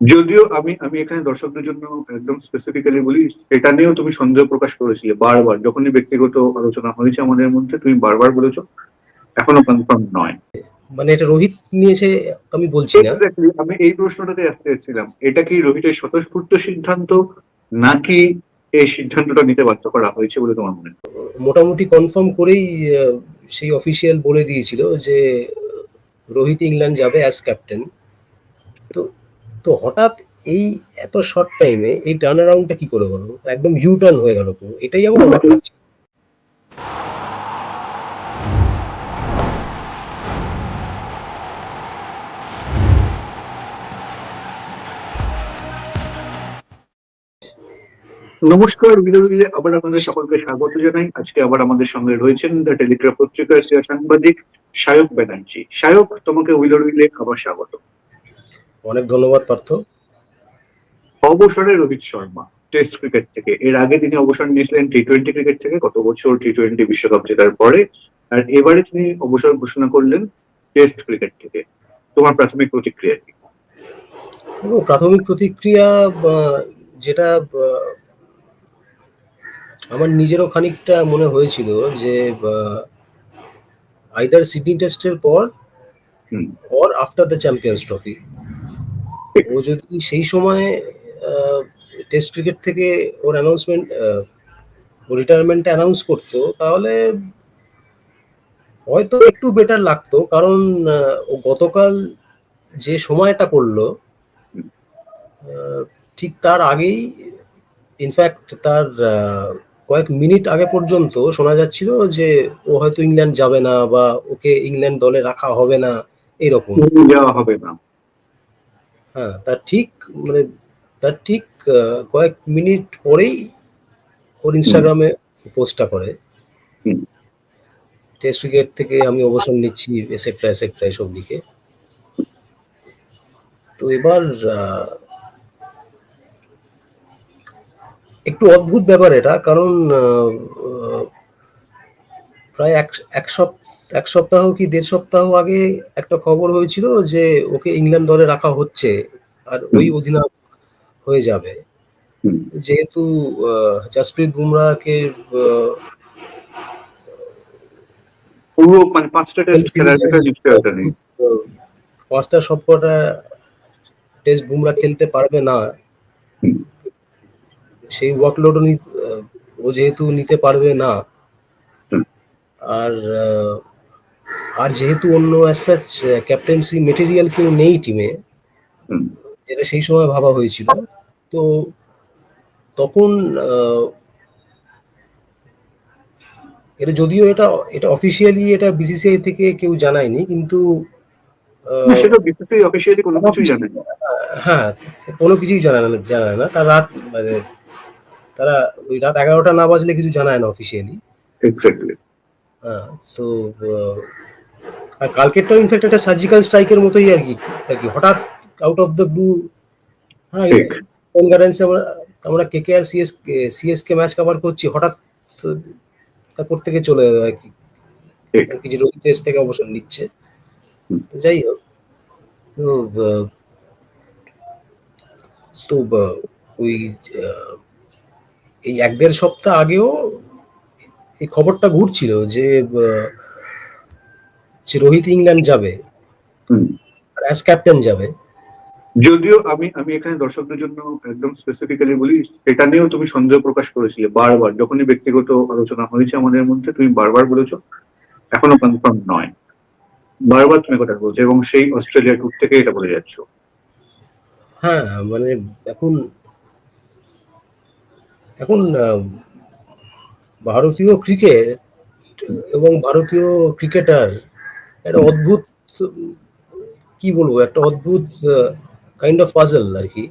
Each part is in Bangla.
যদিও আমি আমি এখানে দর্শকদের জন্য একদম স্পেসিফিক্যালি বলি এটা নিয়েও তুমি সন্দেহ প্রকাশ করেছিলে বারবার। যখনই ব্যক্তিগত আলোচনা হয়েছে আমাদের মধ্যে তুমি বারবার বলেছ এখনও কনফার্ম নয়। মানে এটা রোহিত নিয়েছে আমি বলছি না। আমি এই প্রশ্নটাতে আসতে চাচ্ছিলাম এটা কি রোহিতের স্বতঃস্ফূর্ত সিদ্ধান্ত নাকি এই সিদ্ধান্তটা নিতে বাধ্য করা হয়েছে বলে তোমার মনে হয়? মোটামুটি কনফার্ম করেই সেই অফিসিয়াল বলে দিয়েছিল যে রোহিত ইংল্যান্ড যাবে অ্যাজ ক্যাপ্টেন তো তো হঠাৎ এই এত শর্ট টাইমে এই টার্ন অ্যারাউন্ডটা কি করে হলো? একদম ইউ টার্ন হয়ে গেল পুরো। এটাই আমার অবাক লাগছে নমস্কার বিরোধীলে আবার আপনাদের সকলকে স্বাগত জানাই। আজকে আবার আমাদের সঙ্গে রয়েছেন দ্য টেলিগ্রাফ পত্রিকার সাংবাদিক সায়ক ব্যানার্জি। সায়ক, তোমাকে উইলার উইলে আবার স্বাগত। অনেক ধন্যবাদ পার্থ। অবসরে রোহিত শর্মা টেস্ট ক্রিকেট থেকে। এর আগে তিনি অবসর নিয়েছিলেন টি টোয়েন্টি ক্রিকেট থেকে গত বছর টি টোয়েন্টি বিশ্বকাপ জেতার পরে। আর এবারে তিনি অবসর ঘোষণা করলেন টেস্ট ক্রিকেট থেকে। তোমার প্রাথমিক প্রতিক্রিয়া কি? প্রাথমিক প্রতিক্রিয়া যেটা আমার নিজেরও খানিকটা মনে হয়েছিল যে আইদার সিডনি টেস্টের পর। Or after the champions trophy ও যদি সেই সময় টেস্ট ক্রিকেট থেকে ওর অ্যানাউন্সমেন্ট ও রিটায়ারমেন্টটা অ্যানাউন্স করতো, তাহলে হয়তো একটু বেটার লাগতো। কারণ ও গতকাল যে সময়টা করল ঠিক তার আগেই ইনফ্যাক্ট তার কয়েক মিনিট আগে পর্যন্ত শোনা যাচ্ছিল যে ও হয়তো ইংল্যান্ড যাবে না বা ওকে ইংল্যান্ড দলে রাখা হবে না, এরকম। হবে না। হ্যাঁ তার ঠিক মানে তার ঠিক কয়েক মিনিট পরেই ওর ইনস্টাগ্রামে পোস্টটা করে। টেস্ট ক্রিকেট থেকে আমি অবসর নিচ্ছি এসেট্রা এসেট্রা এসব লিখে তো এবার একটু অদ্ভুত ব্যাপার এটা কারণ প্রায় এক এক সপ্তাহ এক সপ্তাহ কি দেড় সপ্তাহ আগে একটা খবর হয়েছিল যে ওকে ইংল্যান্ড দলে রাখা হচ্ছে। আর ওই অধিনায়ক হয়ে যাবে। যেহেতু জাসপ্রীত বুমরাহকে আহ, পুরো মানে পাঁচটা টেস্ট খেলার পাঁচটা সবকটা টেস্ট বুমরা খেলতে পারবে না। সেই ওয়ার্কলোডও ও যেহেতু নিতে পারবে না। আর আর যেহেতু অন্য ক্যাপ্টেন্সি মেটেরিয়াল কেউ নেই টিমে। যেটা সেই সময় ভাবা হয়েছিল। তো তখন এটা যদিও এটা এটা অফিসিয়ালি এটা বিসিসিআই থেকে কেউ জানায়নি কিন্তু সেটা বিসিসিআই অফিসিয়ালি কোনো কিছুই জানে হ্যাঁ কোনো কিছুই জানায় না জানায় না। তার রাত মানে তারা ওই রাত এগারোটা না বাজলে কিছু জানায় না অফিসিয়ালি এক্স্যাক্টলি হ্যাঁ তো আর কালকেরটাও ইনফ্যাক্ট একটা সার্জিক্যাল স্ট্রাইকের মতোই আর কি আর কি হঠাৎ আউট অফ দ্য ব্লু হ্যাঁ। আমরা আমরা K K R CS CSK match cover করছি হঠাৎ তো তারপর থেকে চলে যাবে আর কি। ঠিক। আর কি যে রোহিত টেস্ট থেকে অবসর নিচ্ছে। যাই হোক তো তো ওই এই এক দেড় সপ্তাহ আগেও এই খবরটা ঘুরছিল যে যে রোহিত ইংল্যান্ড যাবে। আর অ্যাজ ক্যাপ্টেন যাবে। যদিও আমি আমি এখানে দর্শকদের জন্য একদম স্পেসিফিক্যালি বলি, এটা নিয়েও তুমি সন্দেহ প্রকাশ করেছিলে বারবার। যখনই ব্যক্তিগত আলোচনা হয়েছে আমাদের মধ্যে, তুমি বারবার বলেছ, এখনও কনফার্ম নয়। বারবার তুমি কথা বলছো এবং সেই অস্ট্রেলিয়া টুর থেকে এটা বলে যাচ্ছ। হ্যাঁ মানে এখন এখন ভারতীয় ক্রিকেট এবং ভারতীয় ক্রিকেটার একটা অদ্ভুত, কি বলব, একটা অদ্ভুত কাইন্ড অফ পাজল আর কি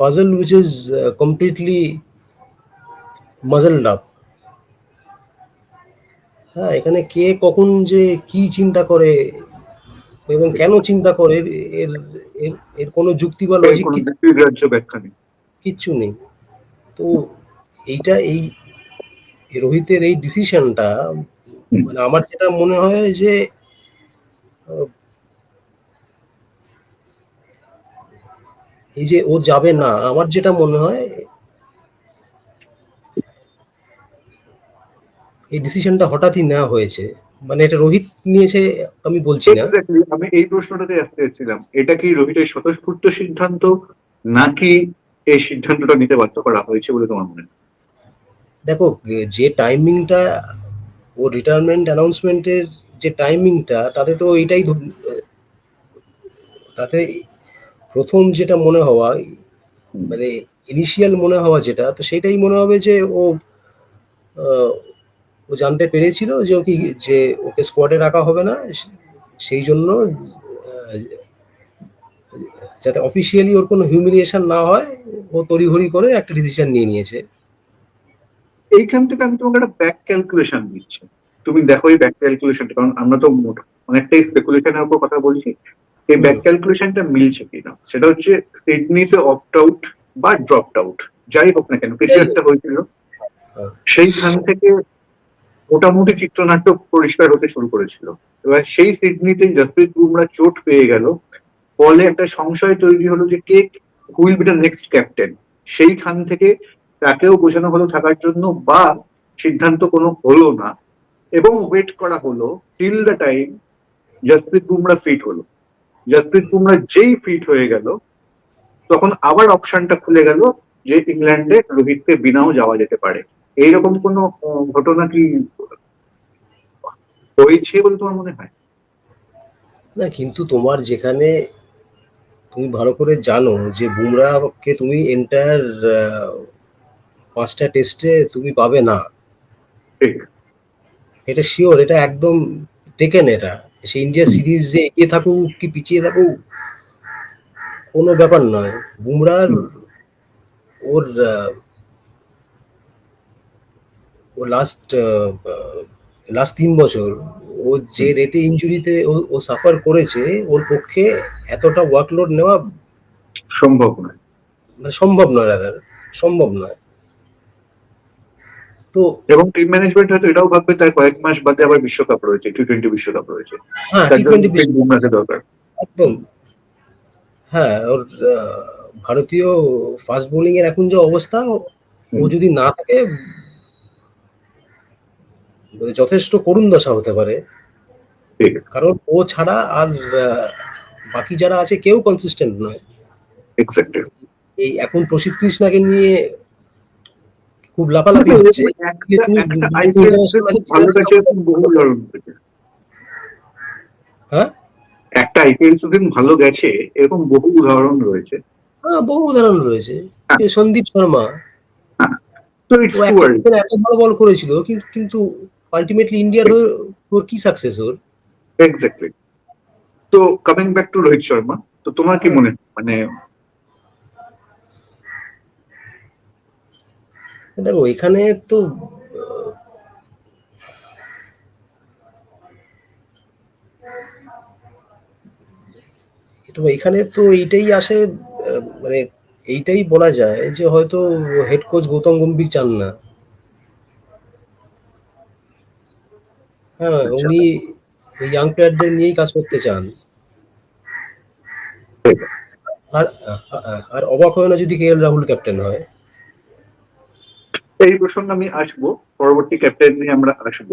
puzzle which is uh, completely muzzled up. হ্যাঁ এখানে কে কখন যে কি চিন্তা করে এবং কেন চিন্তা করে এর এর এর কোনো যুক্তি বা লজিক কিচ্ছু নেই। তো এইটা এই এই রোহিতের এই ডিসিশনটা মানে আমার যেটা মনে হয় যে এই যে ও যাবে না আমার যেটা মনে হয় এই ডিসিশনটা হঠাৎই নেওয়া হয়েছে। মানে এটা রোহিত নিয়েছে আমি বলছি না। আমি এই প্রশ্নটাতে আসতে চাইছিলাম এটা কি রোহিতের স্বতঃস্ফূর্ত সিদ্ধান্ত নাকি এই সিদ্ধান্তটা নিতে বাধ্য করা হয়েছে বলে তোমার মনে দেখো যে টাইমিংটা ও রিটায়ারমেন্ট অ্যানাউন্সমেন্টের যে টাইমিংটা তাতে তো এটাই তাতে প্রথম যেটা মনে হওয়া মানে ইনিশিয়াল মনে হওয়া যেটা, তো সেটাই মনে হবে যে ও ও জানতে পেরেছিল যে ও কি, যে ওকে স্কোয়াডে রাখা হবে না, সেই জন্য যাতে অফিসিয়ালি ওর কোনো হিউমিলিয়েশন না হয়, ও তড়িঘড়ি করে একটা ডিসিশন নিয়ে নিয়েছে। এইখান থেকে আমি তোমাকে একটা ব্যাক ক্যালকুলেশন দিচ্ছি। তুমি দেখো এই ব্যাক ক্যালকুলেশনটা কারণ আমরা তো মোট- অনেকটাই স্পেকুলেশনের উপর কথা বলছি। এই ব্যাক ক্যালকুলেশনটা মিলছে কিনা? সেটা হচ্ছে সিডনিতে অপ্ট আউট বা ড্রপড আউট যাই হোক না কেন কিছু একটা হয়েছিল। হ্যাঁ। সেইখান থেকে মোটামুটি চিত্রনাট্য পরিষ্কার হতে শুরু করেছিল। এবার সেই সিডনিতে জসপ্রীত বুমরা চোট পেয়ে গেল ফলে একটা সংশয় তৈরি হলো যে কে will be the next captain সেইখান থেকে তাকেও বোঝানো হলো থাকার জন্য বা সিদ্ধান্ত কোনো হলো না। এবং ওয়েট করা হলো till the time Jasprit Bumrah fit হলো। জসপ্রীত বুমরা যেই ফিট হয়ে গেল তখন আবার অপশনটা খুলে গেল যে ইংল্যান্ডে রোহিতকে বিনাও যাওয়া যেতে পারে। এইরকম কোনো ঘটনা কি হয়েছে বলে তোমার মনে হয়? না কিন্তু তোমার যেখানে তুমি ভালো করে জানো যে বুমরাকে তুমি এন্টায়ার পাঁচটা টেস্টে তুমি পাবে না। ঠিক। এটা শিওর এটা একদম টেকেন এটা। সে ইন্ডিয়া সিরিজ যে এগিয়ে থাকুক কি পিছিয়ে থাকুক কোনো ব্যাপার নয়। বুমরার ওর ও লাস্ট লাস্ট তিন বছর ও যে রেটে ইঞ্জুরিতে ও সাফার করেছে ওর পক্ষে এতটা ওয়ার্কলোড নেওয়া সম্ভব নয়। মানে সম্ভব নয় রাদার সম্ভব নয়। তো এবং টিম ম্যানেজমেন্ট হয়তো এটাও ভাববে তাই কয়েক মাস বাদে আবার বিশ্বকাপ রয়েছে টি টোয়েন্টি বিশ্বকাপ রয়েছে। হ্যাঁ দরকার। একদম। হ্যাঁ ওর ভারতীয় ফাস্ট বোলিং এর এখন যে অবস্থা ও- যদি না থাকে মানে যথেষ্ট করুণ দশা হতে পারে। কারণ ও ছাড়া আর বাকি যারা আছে কেউ কনসিস্টেন্ট নয়। এই এখন প্রসিদ্ধ কৃষ্ণাকে নিয়ে খুব লাফালাফি হচ্ছে। হ্যাঁ? একটা আইপিএল সিজন ভালো গেছে এরকম বহু উদাহরণ রয়েছে। হ্যাঁ বহু উদাহরণ রয়েছে। হ্যাঁ। সন্দীপ শর্মা। season এত ভালো বল করেছিল কিন্তু আলটিমেটলি ইন্ডিয়ার হয়ে ওর কি সাকসেস ওর? এক্স্যাক্টলি তো coming back to Rohit Sharma তো তোমার কি মনে হয়? মানে দেখো এখানে তো তো এখানে তো এইটাই আসে মানে এইটাই বলা যায় যে হয়তো হেড কোচ গৌতম গম্ভীর চান না। হ্যাঁ আচ্ছা। উনি ইয়াং প্লেয়ারদের নিয়েই কাজ করতে চান। আর আর অবাক হয় না যদি কে এল রাহুল ক্যাপ্টেন হয়? এই প্রসঙ্গে আমি আসব। পরবর্তী ক্যাপ্টেন নিয়ে আমরা আসব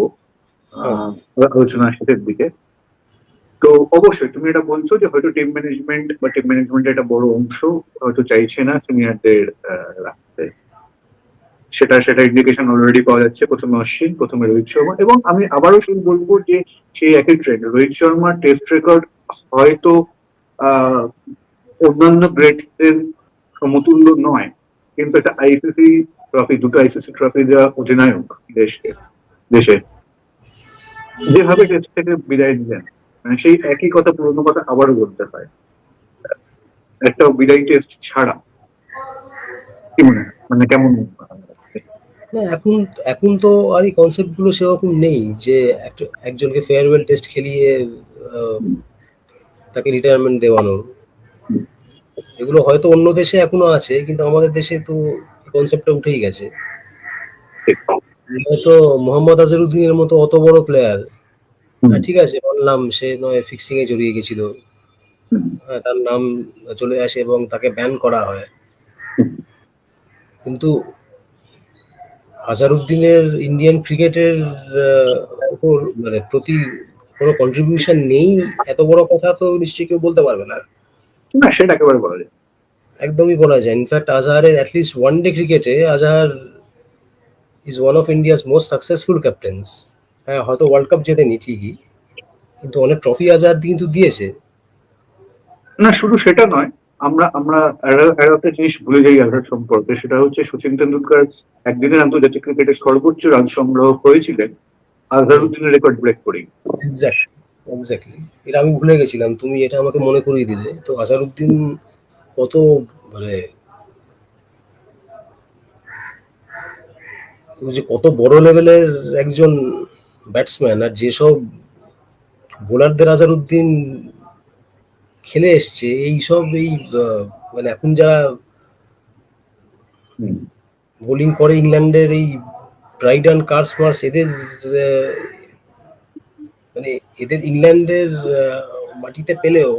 আলোচনা শেষের দিকে। তো অবশ্যই তুমি এটা বলছো যে হয়তো টিম ম্যানেজমেন্ট বা টিম ম্যানেজমেন্টের একটা বড় অংশ হয়তো চাইছে না সিনিয়রদের রাখতে। সেটা সেটা ইন্ডিকেশন অলরেডি পাওয়া যাচ্ছে। প্রথমে অশ্বিন, প্রথমে রোহিত শর্মা এবং আমি আবারও সেই বলব যে সেই একই ট্রেন্ড রোহিত শর্মার টেস্ট রেকর্ড হয়তো অন্যান্য গ্রেটদের সমতুল্য নয়। কিন্তু একটা আইসিসি ট্রফি দুটো আইসিসি ট্রফি দেওয়া অধিনায়ক দেশকে, দেশে। যেভাবে টেস্ট থেকে বিদায় দিলেন মানে সেই একই কথা পুরোনো কথা আবারও বলতে হয়। একটা বিদায় টেস্ট ছাড়া। কি মনে মানে কেমন? না, এখন এখন তো আর এই কনসেপ্টগুলো সেরকম নেই যে একজনকে ফেয়ারওয়েল টেস্ট খেলিয়ে তাকে রিটায়ারমেন্ট দেওয়ানো এগুলো হয়তো অন্য দেশে এখনও আছে, কিন্তু আমাদের দেশে তো কনসেপ্টটা উঠেই গেছে। হয়তো মোহাম্মদ আজহারউদ্দিনের মতো অত বড় প্লেয়ার ঠিক আছে বললাম সে নয় ফিক্সিং এ জড়িয়ে গেছিল। হ্যাঁ, তার নাম চলে আসে এবং তাকে ব্যান করা হয়। কিন্তু আজারউদ্দিনের ইন্ডিয়ান ক্রিকেটের উপর মানে প্রতি কোনো কন্ট্রিবিউশন নেই এত বড় কথা তো নিশ্চয়ই কেউ বলতে পারবে না। না সেটা একেবারে বলা যায়। একদমই বলা যায়। ইনফ্যাক্ট আজহারের অ্যাটলিস্ট ওয়ান ডে ক্রিকেটে Azhar is one of India's most successful captains হ্যাঁ হয়তো ওয়ার্ল্ড কাপ জেতেনি ঠিকই কিন্তু অনেক ট্রফি আজহার কিন্তু দিয়েছে। না শুধু সেটা নয় আমরা আমরা একটা জিনিস ভুলে যাই আঘাত সম্পর্কে সেটা হচ্ছে সচিন তেন্ডুলকার একদিনের আন্তর্জাতিক ক্রিকেটে সর্বোচ্চ রান সংগ্রহ হয়েছিলেন আজহারউদ্দিনের রেকর্ড ব্রেক করেই। এক্স্যাক্টলি এক্স্যাক্টলি এটা আমি ভুলে গেছিলাম তুমি এটা আমাকে মনে করিয়ে দিলে। তো আজহারউদ্দিন কত মানে যে কত বড় লেভেলের একজন ব্যাটসম্যান আর যেসব বোলারদের আজহারউদ্দিন খেলে এসছে এইসব এই মানে এখন যারা বোলিং করে ইংল্যান্ডের এই ব্রাইডান কার্স মার্স এদের মানে এদের ইংল্যান্ডের মাটিতে পেলেও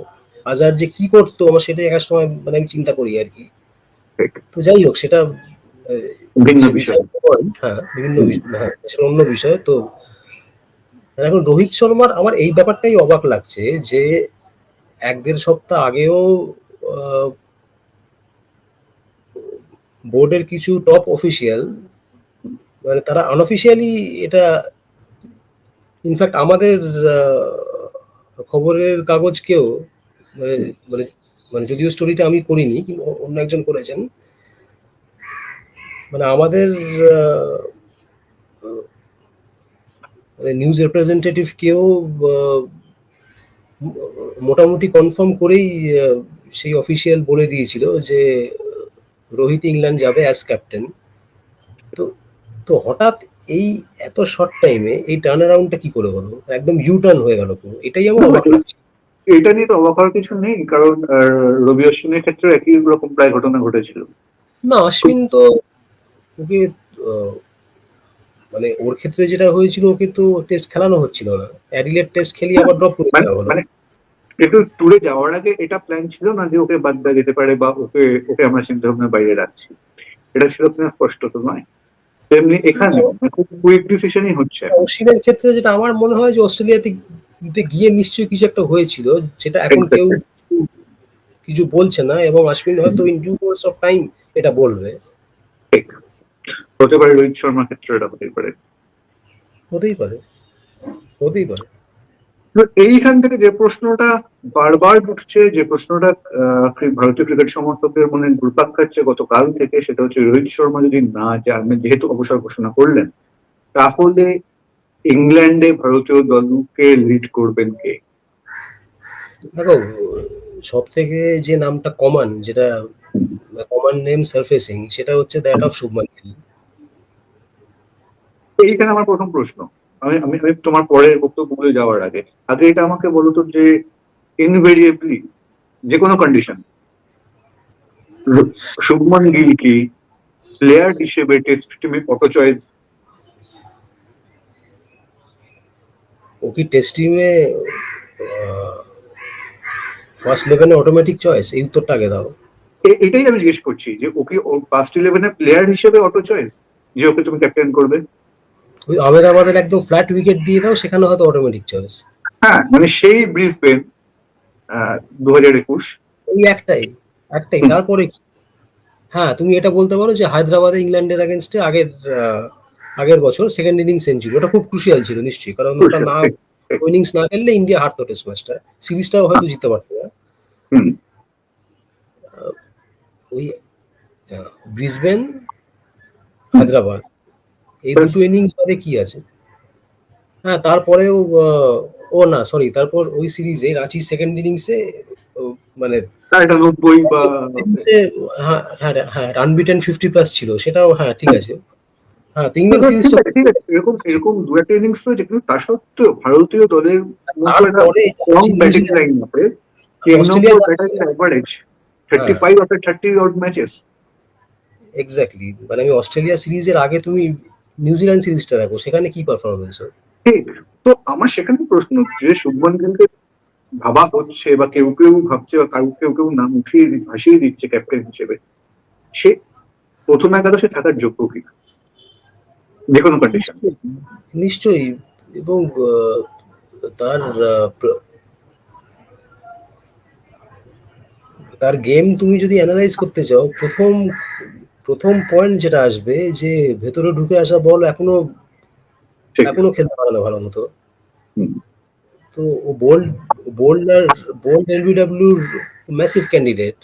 আজার যে কি করতো আমার সেটা এক এক সময় মানে আমি চিন্তা করি আর কি। তো যাই হোক সেটা ভিন্ন বিষয়। হ্যাঁ বিভিন্ন হ্যাঁ অন্য বিষয়। তো এখন রোহিত শর্মার আমার এই ব্যাপারটাই অবাক লাগছে যে এক দেড় সপ্তাহ আগেও বোর্ডের কিছু টপ অফিসিয়াল মানে তারা আনঅফিসিয়ালি এটা ইনফ্যাক্ট আমাদের খবরের কাগজকেও মানে মানে মানে যদিও স্টোরিটা আমি করিনি কিন্তু অন্য একজন করেছেন। মানে আমাদের মানে নিউজ রিপ্রেজেন্টেটিভ কেউ মোটামুটি কনফার্ম করেই সেই অফিসিয়াল বলে দিয়েছিল যে রোহিত ইংল্যান্ড যাবে অ্যাজ ক্যাপ্টেন তো তো হঠাৎ এই এত শর্ট টাইমে এই টার্ন অ্যারাউন্ডটা কি করে হলো? একদম ইউ টার্ন হয়ে গেল পুরো। এটাই আমার অবাক লাগছে। এটা নিয়ে তো অবাক হওয়ার কিছু নেই কারণ রবি অশ্বিনের ক্ষেত্রে একই রকম প্রায় ঘটনা ঘটেছিল। না অশ্বিন তো ওকে মানে ওর ক্ষেত্রে যেটা হয়েছিল ওকে তো টেস্ট খেলানো হচ্ছিল না। অ্যাডিলেট টেস্ট খেলিয়ে আবার ড্রপ করে মানে দেওয়া হলো। মানে একটু ট্যুরে যাওয়ার আগে এটা প্ল্যান ছিল না যে ওকে বাদ দেওয়া যেতে পারে বা ওকে ওকে আমরা চিন্তা ভাবনা বাইরে রাখছি। এটা ছিল কিনা স্পষ্ট তো নয়। তেমনি এখানে খুব কুইক ডিসিশনই হচ্ছে। অশ্বিনের ক্ষেত্রে যেটা আমার মনে হয় যে অস্ট্রেলিয়াতে গিয়ে নিশ্চয়ই কিছু একটা হয়েছিল যেটা এখন কেউ কিছু- বলছে না এবং অশ্বিন হয়তো in due course of time এটা বলবে। হতে পারে রোহিত শর্মার ক্ষেত্রে এটা হতে পারে। হতেই পারে। হতেই পারে। এইখান থেকে যে প্রশ্নটা বারবার উঠছে যে প্রশ্নটা ভারতীয় ক্রিকেট সমর্থকদের মনে ঘুরপাক খাচ্ছে গতকাল থেকে সেটা হচ্ছে রোহিত শর্মা যদি না যান যেহেতু অবসর ঘোষণা করলেন তাহলে ইংল্যান্ডে ভারতীয় দলকে লিড করবেন কে? দেখো সব থেকে যে নামটা কমন যেটা কমন নেম সারফেসিং সেটা হচ্ছে দ্যাট অফ শুভমান গিল এইখানে আমার প্রথম প্রশ্ন। আমি আমি আমি তোমার পরে বক্তব্যগুলো যাওয়ার আগে আগে এটা আমাকে বলো তো যে ইনভেরিয়েবলি যে কোনো কন্ডিশন শুভমান গিল কি প্লেয়ার হিসেবে টেস্ট টিমে অটো চয়েস ও কি টেস্ট ফার্স্ট ইলেভেনে অটোমেটিক চয়েস এই উত্তরটা আগে দাও। এটাই আমি জিজ্ঞেস করছি যে ওকে ফার্স্ট ইলেভেনে প্লেয়ার হিসেবে অটো চয়েস যে ওকে তুমি ক্যাপ্টেন করবে? ওই আহমেদাবাদের একদম ফ্ল্যাট উইকেট দিয়ে দাও সেখানে হয়তো অটোমেটিক চয়েস হ্যাঁ মানে সেই ব্রিসবেন দু হাজার একুশ। ওই একটাই একটাই। তারপরে হ্যাঁ তুমি এটা বলতে পারো যে হায়দ্রাবাদে ইংল্যান্ডের আগেনস্টে আগের আগের বছর সেকেন্ড ইনিংস সেঞ্চুরি ওটা খুব ক্রুশিয়াল ছিল নিশ্চয়ই কারণ ওটা না ইনিংস না খেললে ইন্ডিয়া হারতো টেস্ট ম্যাচটা সিরিজটাও হয়তো জিততে পারতো না। ওই ব্রিসবেন হায়দ্রাবাদ এই দুটো ইনিংস বাদে কি আছে? হ্যাঁ তারপরেও ও না সরি তারপর ওই সিরিজে রাঁচি সেকেন্ড ইনিংসে মানে হ্যাঁ হ্যাঁ আনবিটেন ফিফটি প্লাস ছিল সেটাও হ্যাঁ ঠিক আছে। হ্যাঁ এরকম এরকম দু একটা ইনিংস রয়েছে কিন্তু তা সত্ত্বেও ভারতীয় দলের মধ্যে একটা তারপরে স্ট্রং ব্যাটিং লাইন আপে Australia batter average thirty five after thirty odd matches exactly মানে আমি অস্ট্রেলিয়া সিরিজের আগে তুমি নিউজিল্যান্ড সিরিজটা দেখো সেখানে কি পারফরমেন্স ঠিক। তো আমার সেখানে প্রশ্ন যে শুভমান গিলকে ভাবা হচ্ছে বা কেউ কেউ ভাবছে বা কাউ কেউ কেউ নাম উঠিয়ে ভাসিয়ে দিচ্ছে ক্যাপ্টেন হিসেবে সে প্রথম একাদশে থাকার যোগ্য কিনা? যে কোনো কন্ডিশন নিশ্চয়ই। এবং তার তার গেম তুমি যদি অ্যানালাইজ করতে চাও প্রথম প্রথম পয়েন্ট যেটা আসবে যে ভেতরে ঢুকে আসা বল এখনও এখনও খেলতে পারে না ভালো মতো। তো ও বোল্ড বোল্ডার বোল্ড এলবিডব্লিউর ম্যাসিভ ক্যান্ডিডেট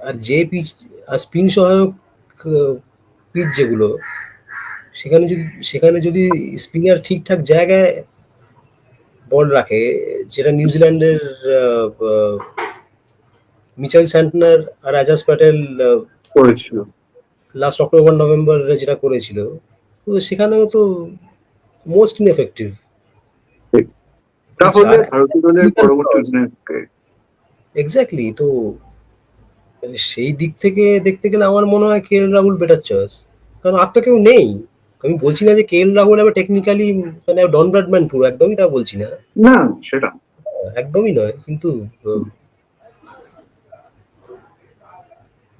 আর যে পিচ আর স্পিন সহায়ক পিচ যেগুলো সেখানে যদি সেখানে যদি স্পিনার ঠিকঠাক জায়গায় বল রাখে যেটা নিউজিল্যান্ডের মিচেল স্যান্টনার আর আজাজ প্যাটেল করেছিল। লাস্ট অক্টোবর নভেম্বরে যেটা করেছিল তো সেখানেও তো মোস্ট ইনএফেক্টিভ তাহলে ভারতীয় দলের পরবর্তী। এক্স্যাক্টলি তো সেই দিক থেকে দেখতে গেলে আমার মনে হয় K L Rahul better choice কারণ আর তো কেউ নেই। আমি বলছি না যে কে এল রাহুল আবার টেকনিক্যালি মানে ডন ব্র্যাডম্যান পুরো একদমই তা বলছি না। না সেটা। একদমই নয় কিন্তু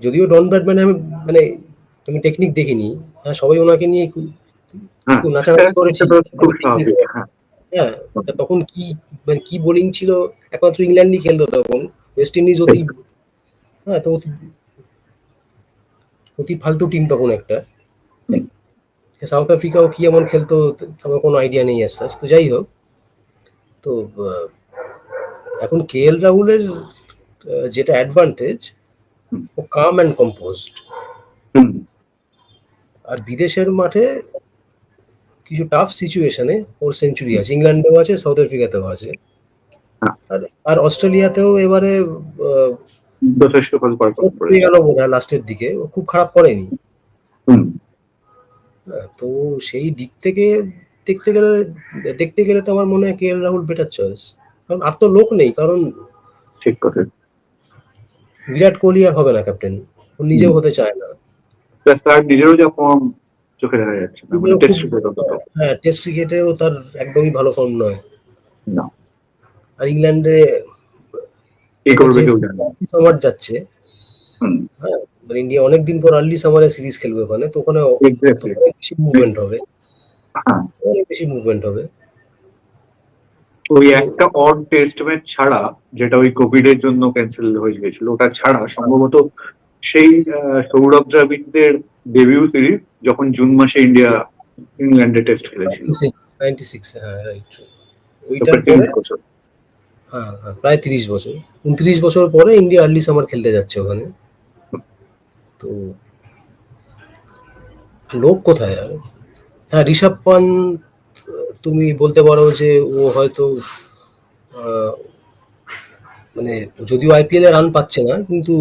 যদিও ডন ব্র্যাডম্যান আমি মানে আমি টেকনিক দেখিনি হ্যাঁ সবাই ওনাকে নিয়ে খুব- হ্যাঁ নাচানাচি করেছি। হ্যাঁ। হ্যাঁ তখন কি মানে কি বোলিং ছিল? একমাত্র ইংল্যান্ডই খেলতো তখন ওয়েস্ট ইন্ডিজ অতি হ্যাঁ তো অতি ফালতু টিম তখন একটা। সাউথ আফ্রিকাও কি এমন খেলতো আমার কোনো আইডিয়া নেই such। তো যাই হোক তো এখন কে এল রাহুলের যেটা অ্যাডভান্টেজ ও কাম অ্যান্ড কম্পোজড আর বিদেশের মাঠে কিছু টাফ সিচুয়েশনে ওর সেঞ্চুরি আছে ইংল্যান্ডেও আছে সাউথ আফ্রিকাতেও আছে হ্যাঁ। আর অস্ট্রেলিয়াতেও এবারে যথেষ্ট ভালো পারফর্ম করে গেল বোধ লাস্টের দিকে। ও খুব খারাপ করেনি হ্যাঁ, তো সেই দিক থেকে দেখতে গেলে দেখতে গেলে তো আমার মনে হয় K L Rahul better choice কারণ আর তো লোক নেই কারণ ঠিক কথা। বিরাট কোহলি আর হবে না ক্যাপ্টেন ও নিজেও হতে চায় না। প্লাস তার নিজেরও যা ফর্ম চোখে দেখা যাচ্ছে হ্যাঁ টেস্ট ক্রিকেটেও তার একদমই ভালো ফর্ম নয়। না। আর ইংল্যান্ডে কি করবে কেউ জানে। সামার যাচ্ছে হ্যাঁ মানে ইন্ডিয়া অনেকদিন পর আর্লি সামারে সিরিজ খেলবে ওখানে তো ওখানে বেশি মুভমেন্ট হবে। হ্যাঁ। অনেক বেশি মুভমেন্ট হবে। ওই একটা অড টেস্ট ম্যাচ ছাড়া যেটা ওই কোভিড এর জন্য ক্যান্সেল হয়ে গেছিল ওটা ছাড়া সম্ভবত সেই সৌরভ দ্রাবিড়দের ডেবিউ সিরিজ যখন জুন মাসে ইন্ডিয়া ইংল্যান্ডে টেস্ট খেলেছিল। নাইনটি সিক্স হ্যাঁ রাইট তো ওইটার প্রায় তিরিশ বছর। হ্যাঁ হ্যাঁ প্রায় তিরিশ বছর উনত্রিশ বছর পরে ইন্ডিয়া আর্লি সামার খেলতে যাচ্ছে ওখানে তো লোক কোথায় আর হ্যাঁ ঋষভ পান্ত তুমি বলতে পারো যে ও হয়তো মানে যদিও আইপিএল এ রান পাচ্ছে না কিন্তু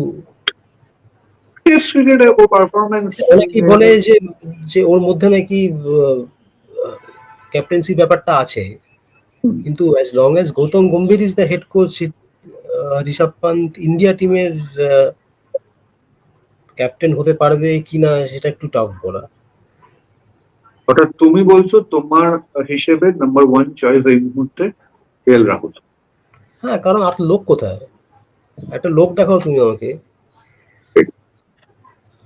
অনেকেই বলে যে যে ওর মধ্যে নাকি ক্যাপ্টেন্সি ব্যাপারটা আছে। কিন্তু as long as Gautam Gambhir is the head coach Rishabh Pant India টিমের ক্যাপ্টেন হতে পারবে কিনা সেটা একটু টাফ বলা। অর্থাৎ তুমি বলছো তোমার হিসেবে নাম্বার ওয়ান চয়েস এই মুহূর্তে কে এল রাহুল। হ্যাঁ কারণ আর লোক কোথায়? একটা লোক দেখাও তুমি আমাকে।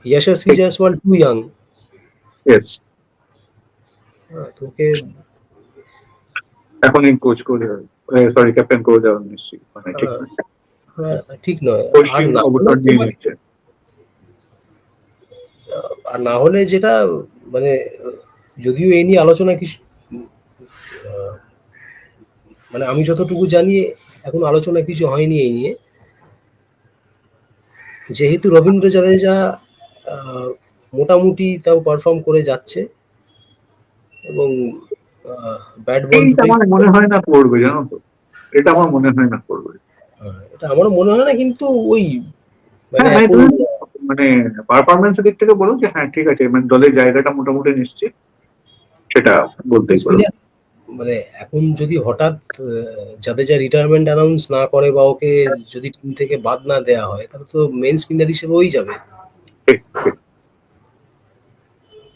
Yashasvi Jaiswal too young yes তোকে এখন কোচ করে সরি ক্যাপ্টেন করে দেওয়া নিশ্চিত মানে ঠিক হ্যাঁ। না। হ্যাঁ, ঠিক নয় আর না হলে অবসর নিয়ে তোমার- নিচ্ছে আর না হলে যেটা মানে যদিও এই নিয়ে আলোচনা কিছু মানে আমি যতটুকু জানি এখন আলোচনা কিছু হয়নি এই নিয়ে যেহেতু রবীন্দ্র জাদেজা আহ, মোটামুটি তাও পারফর্ম করে যাচ্ছে এবং ব্যাট বল আমার মনে হয় না করবে জানো তো? এটা আমার মনে হয় না করবে এটা আমারও মনে হয় না কিন্তু ওই মানে হ্যাঁ, মানে পারফরমেন্সের দিক থেকে বলো যে হ্যাঁ ঠিক আছে মানে দলের জায়গাটা মোটামুটি নিশ্চিত সেটা বলতেই পারো। মানে এখন যদি হঠাৎ আহ, জাদেজা রিটায়ারমেন্ট অ্যানাউন্স না করে বা ওকে যদি টিম থেকে বাদ না দেওয়া হয় তাহলে তো মেন স্পিনার হিসেবে ওই যাবে।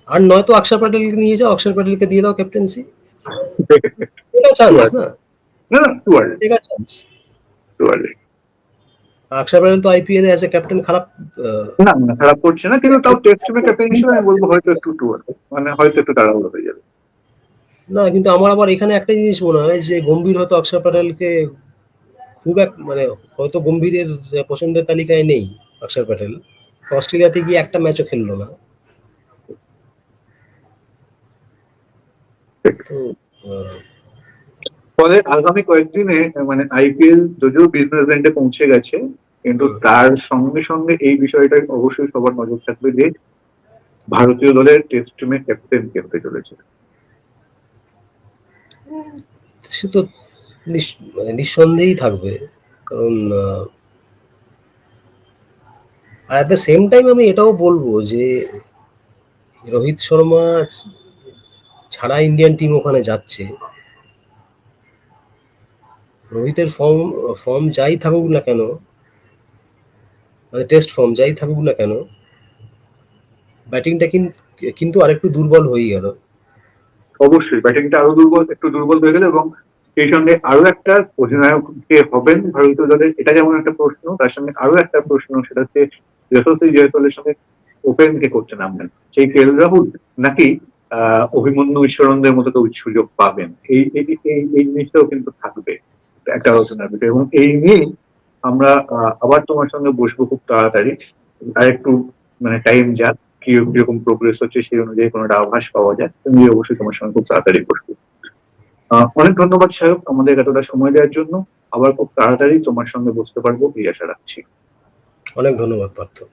আর নয়তো অক্ষর প্যাটেলকে নিয়ে যাও অক্ষর প্যাটেলকে দিয়ে দাও ক্যাপ্টেন্সি চান্স না না না too early chance too early Axar Patel তো আইপিএল এ অ্যাজ এ ক্যাপ্টেন খারাপ না না খারাপ করছে না কিন্তু তাও টেস্ট টিমে ক্যাপ্টেন হিসেবে আমি বলব হয়তো একটু টু মানে হয়তো একটু তাড়াহুড়ো হয়ে যাবে। না কিন্তু আমার আবার এখানে একটা জিনিস মনে হয় যে গম্ভীর হয়তো অক্ষর প্যাটেলকে খুব এক মানে হয়তো গম্ভীরের পছন্দের তালিকায় নেই অক্ষর প্যাটেল অস্ট্রেলিয়াতে গিয়ে একটা ম্যাচও খেললো না তো আহ, ফলে আগামী কয়েকদিনে মানে আইপিএল যদিও বিজনেস এন্ডে পৌঁছে গেছে কিন্তু তার সঙ্গে সঙ্গে এই বিষয়টা অবশ্যই সবার নজর থাকবে যে ভারতীয় দলের টেস্ট টিমে ক্যাপ্টেন কে হতে চলেছে। সে তো মানে নিঃসন্দেহেই থাকবে কারণ আহ, আর অ্যাট দ্য সেম টাইম আমি এটাও বলব যে রোহিত শর্মা ছাড়া ইন্ডিয়ান টিম ওখানে যাচ্ছে। রোহিতের ফর্ম ফর্ম যাই থাকুক না কেন মানে টেস্ট ফর্ম যাই থাকুক না কেন ব্যাটিংটা কিন্তু আরেকটু দুর্বল হয়ে গেল। অবশ্যই ব্যাটিংটা আরও দুর্বল, একটু দুর্বল হয়ে গেল এবং সেই সঙ্গে আরও একটা অধিনায়ক কে হবেন ভারতীয় দলের, এটা যেমন একটা প্রশ্ন, তার সঙ্গে আরও একটা প্রশ্ন, সেটা হচ্ছে জয়সলের সঙ্গে ওপেন কে করতে নামবেন। সেই কে রাহুল নাকি অভিমন্যু ঈশ্বরন্দের মতো কেউ সুযোগ পাবেন। এই, এই- জিনিসটাও কিন্তু থাকবে একটা আলোচনার বিষয় এবং এই নিয়ে আমরা আবার তোমার সঙ্গে বসবো খুব তাড়াতাড়ি। আর একটু মানে টাইম যাক, কি, কীরকম প্রোগ্রেস হচ্ছে সেই অনুযায়ী কোনো আভাস পাওয়া যায় তুমি অবশ্যই তোমার সঙ্গে খুব তাড়াতাড়ি বসবো। অনেক ধন্যবাদ সাহেব আমাদের এতটা সময় দেওয়ার জন্য। আবার খুব তাড়াতাড়ি তোমার সঙ্গে বসতে পারব, এই আশা রাখছি। অনেক ধন্যবাদ পার্থ।